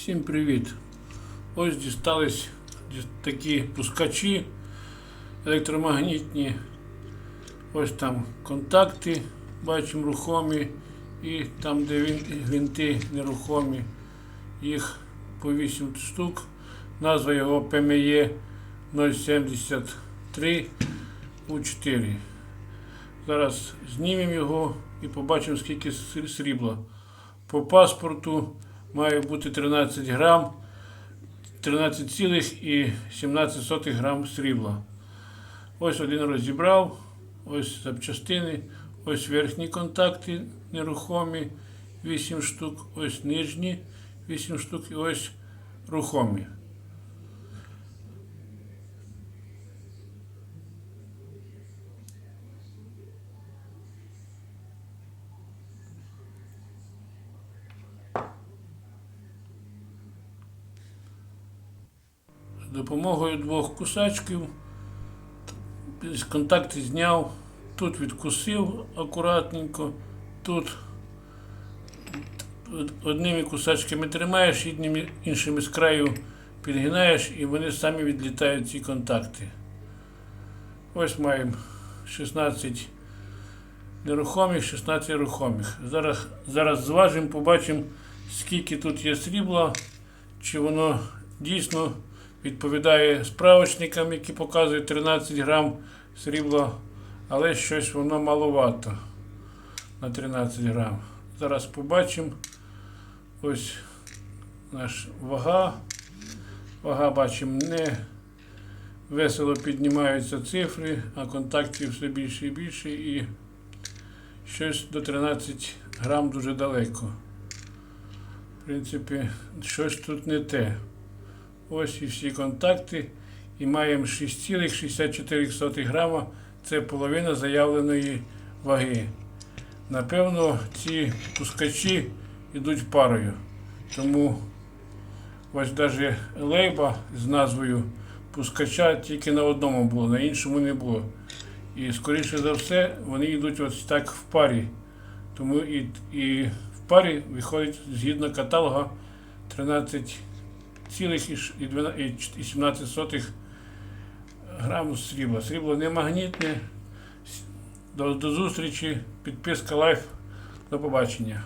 Всім привіт! Ось дістались такі пускачі електромагнітні. Ось там контакти, бачимо рухомі, і там, де гвинти нерухомі, їх по 8 штук. Назва його ПМЕ 073 У4. Зараз знімемо його і побачимо, скільки срібла. По паспорту має бути 13 грам, 13,17 грам срібла. Ось один розібрав, ось запчастини, ось верхні контакти нерухомі 8 штук, ось нижні 8 штук і ось рухомі. Допомогою двох кусачків контакти зняв, тут відкусив акуратненько, тут одними кусачками тримаєш, іншими, з краю підгинаєш і вони самі відлітають ці контакти. Ось маємо 16 нерухомих, 16 рухомих. Зараз, зараз зважимо, побачимо, скільки тут є срібла, чи воно дійсно відповідає справочникам, які показують 13 грам срібла, але щось воно маловато на 13 грам. Зараз побачимо. Ось наш вага. Вага бачимо не весело піднімаються цифри, а контактів все більше і більше і щось до 13 грам дуже далеко. В принципі, щось тут не те. Ось і всі контакти. І маємо 6,64 грама. Це половина заявленої ваги. Напевно, ці пускачі йдуть парою. Тому ось навіть лейба з назвою пускача тільки на одному було, на іншому не було. І скоріше за все вони йдуть ось так в парі. Тому і, і в парі виходить згідно каталога 13 цілих і ш- і двана- і ч- і 17 сотих граму срібла. Срібло не магнітне. До, до зустрічі. Підписка лайф. До побачення.